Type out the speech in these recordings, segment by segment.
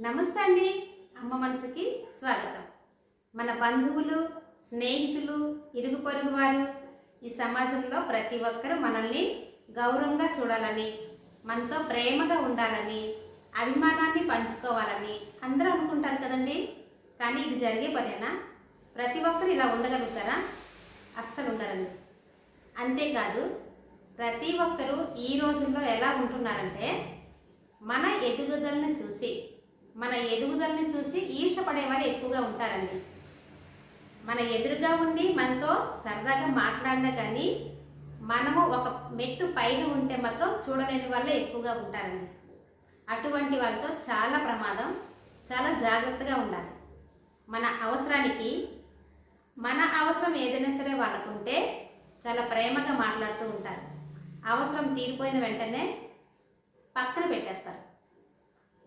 నమస్తే అండి. అమ్మ మనసుకి స్వాగతం. మన బంధువులు స్నేహితులు ఇరుగు పొరుగు వారు ఈ సమాజంలో ప్రతి ఒక్కరూ మనల్ని గౌరవంగా చూడాలని మనతో ప్రేమగా ఉండాలని అభిమానాన్ని పంచుకోవాలని అందరూ అనుకుంటారు కదండి. కానీ ఇది జరిగే పనేనా ప్రతి ఒక్కరు ఇలా ఉండగలుగుతారా? అస్సలు ఉండరండి. అంతేకాదు ప్రతి ఒక్కరూ ఈ రోజుల్లో ఎలా ఉంటున్నారంటే మన ఎదుగుదలను చూసి మన ఎదుగుదలను చూసి ఈర్షపడేవారు ఎక్కువగా ఉంటారండి. మన ఎదురుగా ఉండి మనతో సరదాగా మాట్లాడినా కానీ మనము ఒక మెట్టు పైన ఉంటే మాత్రం చూడలేని వాళ్ళే ఎక్కువగా ఉంటారండి. అటువంటి వాళ్ళతో చాలా ప్రమాదం చాలా జాగ్రత్తగా ఉండాలి. మన అవసరానికి మన అవసరం ఏదైనా సరే వాళ్ళకుంటే చాలా ప్రేమగా మాట్లాడుతూ ఉంటారు. అవసరం తీరిపోయిన వెంటనే పక్కన పెట్టేస్తారు.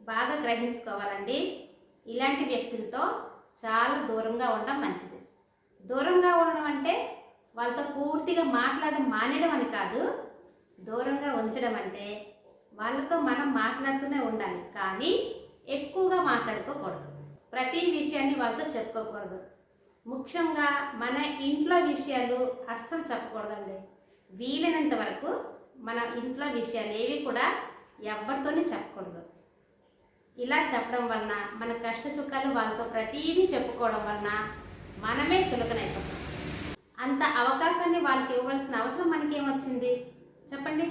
బాగా గ్రహించుకోవాలండి. ఇలాంటి వ్యక్తులతో చాలా దూరంగా ఉండడం మంచిది. దూరంగా ఉండడం అంటే వాళ్ళతో పూర్తిగా మాట్లాడడం మానేయడం అని కాదు. దూరంగా ఉంచడం అంటే వాళ్ళతో మనం మాట్లాడుతూనే ఉండాలి. కానీ ఎక్కువగా మాట్లాడుకోకూడదు. ప్రతి విషయాన్ని వాళ్ళతో చెప్పుకోకూడదు. ముఖ్యంగా మన ఇంట్లో విషయాలు అస్సలు చెప్పకూడదండి. వీలైనంత వరకు మన ఇంట్లో విషయాలు ఏవి కూడా ఎవరితోనే చెప్పకూడదు. ఇలా చెప్పడం వలన మన కష్ట సుఖాలు వాళ్ళతో ప్రతీదీ చెప్పుకోవడం వలన మనమే చులకనైపోతాం. అంత అవకాశాన్ని వాళ్ళకి ఇవ్వవలసిన అవసరం మనకేమొచ్చింది? చెప్పండి.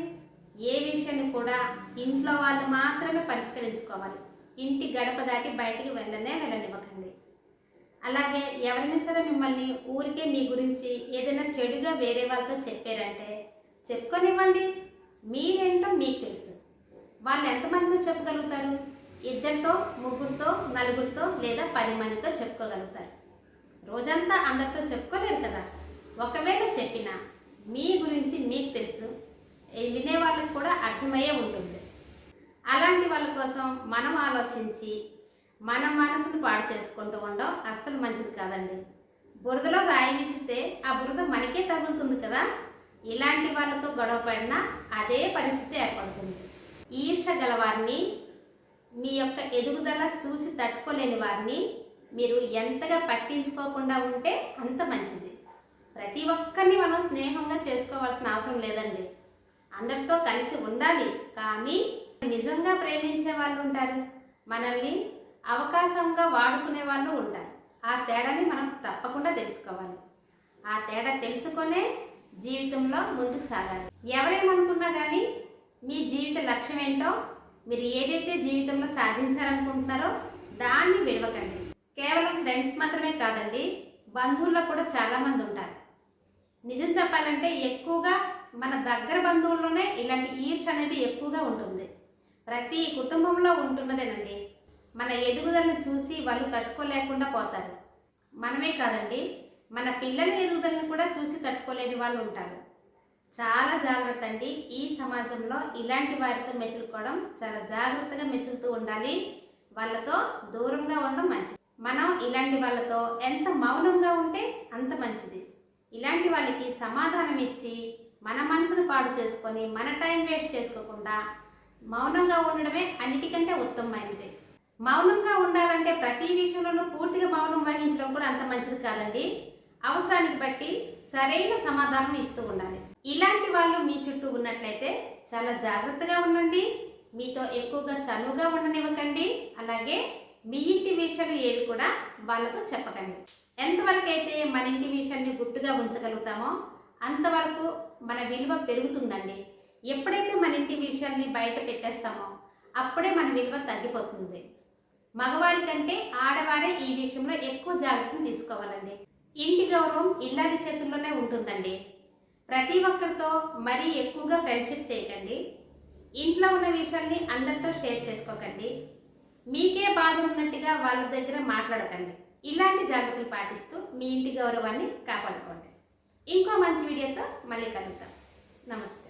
ఏ విషయాన్ని కూడా ఇంట్లో వాళ్ళు మాత్రమే పరిష్కరించుకోవాలి. ఇంటి గడప దాటి బయటికి వెళ్ళనే వెళ్ళనివ్వకండి. అలాగే ఎవరైనా సరే మిమ్మల్ని ఊరికే మీ గురించి ఏదైనా చెడుగా వేరే వాళ్ళతో చెప్పారంటే చెప్పుకొనివ్వండి. మీరేంటో మీకు తెలుసు. వాళ్ళు ఎంతమందితో చెప్పగలుగుతారు? ఇద్దరితో ముగ్గురితో నలుగురితో లేదా పది మందితో చెప్పుకోగలుగుతారు. రోజంతా అందరితో చెప్పుకోలేరు కదా. ఒకవేళ చెప్పినా మీ గురించి మీకు తెలుసు వినే వాళ్ళకి కూడా అర్థమయ్యే ఉంటుంది. అలాంటి వాళ్ళ కోసం మనం ఆలోచించి మన మనసును పాడు చేసుకుంటూ ఉండడం అస్సలు మంచిది కాదండి. బురదలో రాయి విసిరితే ఆ బురద మనకే తగులుతుంది కదా. ఇలాంటి వాళ్ళతో గొడవ పడినా అదే పరిస్థితి ఏర్పడుతుంది. ఈర్ష గలవారిని మీ యొక్క ఎదుగుదల చూసి తట్టుకోలేని వారిని మీరు ఎంతగా పట్టించుకోకుండా ఉంటే అంత మంచిది. ప్రతి ఒక్కరిని మనం స్నేహంగా చేసుకోవాల్సిన అవసరం లేదండి. అందరితో కలిసి ఉండాలి కానీ నిజంగా ప్రేమించే వాళ్ళు ఉంటారు. మనల్ని అవకాశంగా వాడుకునే వాళ్ళు ఉంటారు. ఆ తేడాని మనం తప్పకుండా తెలుసుకోవాలి. ఆ తేడా తెలుసుకొనే జీవితంలో ముందుకు సాగాలి. ఎవరేమనుకున్నా కానీ మీ జీవిత లక్ష్యం ఏంటో మీరు ఏదైతే జీవితంలో సాధించాలనుకుంటున్నారో దాన్ని విడవకండి. కేవలం ఫ్రెండ్స్ మాత్రమే కాదండి బంధువుల్లో కూడా చాలామంది ఉంటారు. నిజం చెప్పాలంటే ఎక్కువగా మన దగ్గర బంధువుల్లోనే ఇలాంటి ఈర్ష అనేది ఎక్కువగా ఉంటుంది. ప్రతి కుటుంబంలో ఉంటున్నదేనండి. మన ఎదుగుదలను చూసి వాళ్ళు తట్టుకోలేకుండా పోతారు. మనమే కాదండి మన పిల్లల ఎదుగుదలను కూడా చూసి తట్టుకోలేని వాళ్ళు ఉంటారు. చాలా జాగ్రత్త అండి ఈ సమాజంలో ఇలాంటి వారితో మెసులుకోవడం చాలా జాగ్రత్తగా మెసులుతూ ఉండాలి. వాళ్ళతో దూరంగా ఉండడం మంచిది. మనం ఇలాంటి వాళ్ళతో ఎంత మౌనంగా ఉంటే అంత మంచిది. ఇలాంటి వాళ్ళకి సమాధానం ఇచ్చి మన మనసును పాడు చేసుకొని మన టైం వేస్ట్ చేసుకోకుండా మౌనంగా ఉండడమే అన్నిటికంటే ఉత్తమమైనది. మౌనంగా ఉండాలంటే ప్రతి విషయంలోనూ పూర్తిగా మౌనం వహించడం కూడా అంత మంచిది కాదండి. అవసరానికి బట్టి సరైన సమాధానం ఇస్తూ ఉండాలి. ఇలాంటి వాళ్ళు మీ చుట్టూ ఉన్నట్లయితే చాలా జాగ్రత్తగా ఉండండి. మీతో ఎక్కువగా చనువుగా ఉండనివ్వకండి. అలాగే మీ ఇంటి విషయాలు ఏవి కూడా వాళ్ళతో చెప్పకండి. ఎంతవరకు అయితే మన ఇంటి విషయాన్ని గుట్టుగా ఉంచగలుగుతామో అంతవరకు మన విలువ పెరుగుతుందండి. ఎప్పుడైతే మన ఇంటి విషయాల్ని బయట పెట్టేస్తామో అప్పుడే మన విలువ తగ్గిపోతుంది. మగవారి కంటే ఆడవారే ఈ విషయంలో ఎక్కువ జాగ్రత్తలు తీసుకోవాలండి. ఇంటి గౌరవం ఇల్లాడి చేతుల్లోనే ఉంటుందండి. ప్రతి ఒక్కరితో మరీ ఎక్కువగా ఫ్రెండ్షిప్ చేయకండి. ఇంట్లో ఉన్న విషయాల్ని అందరితో షేర్ చేసుకోకండి. మీకే బాధ ఉన్నట్టుగా వాళ్ళ దగ్గర మాట్లాడకండి. ఇలాంటి జాగ్రత్తలు పాటిస్తూ మీ ఇంటి గౌరవాన్ని కాపాడుకోండి. ఇంకో మంచి వీడియోతో మళ్ళీ కలుగుతాం నమస్తే.